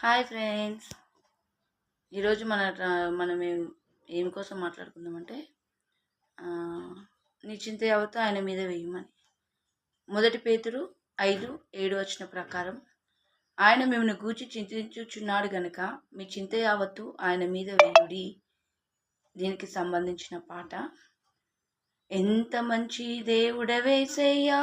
Hi friends. ఈరోజు మన మనం ఏం ఏం కోసం మాట్లాడుకుందామంటే నీ చింత యావత్తు ఆయన మీద వేయమని. మొదటి పేతురు ఐదు ఏడు వచ్చిన ప్రకారం ఆయన మిమ్మల్ని గూర్చి చింతించుచున్నాడు గనుక మీ చింత యావత్తు ఆయన మీద వేయుడి. దీనికి సంబంధించిన పాట ఎంత మంచి దేవుడవేసయ్యా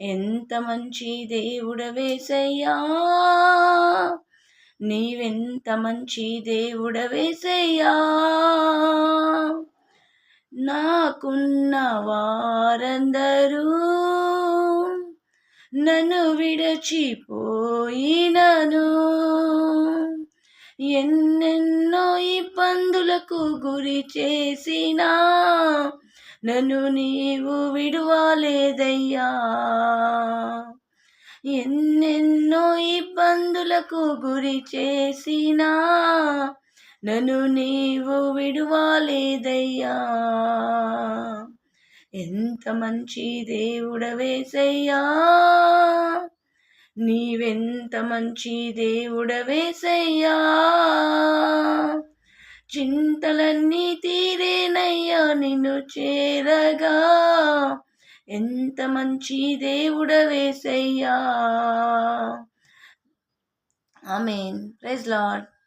ఎంత మంచి దేవుడవేసయ్యా నీవెంత మంచి దేవుడవేసయ్యా నాకున్న వారందరూ నన్ను విడచిపోయినను. ఎన్నెన్నో ఇబ్బందులకు గురి చేసినా నన్ను నీవు విడువాలేదయ్యా. ఎన్నెన్నో ఇబ్బందులకు గురి చేసినా నన్ను నీవు విడువాలేదయ్యా. ఎంత మంచి దేవుడవేసయ్యా నీవెంత మంచి దేవుడవేసయ్యా చింతలన్నీ తీరేనయ్యా నిన్ను చేరగా. ఎంత మంచి దేవుడ దేవుడవేసయ్యా. ఆమెన్. Praise lord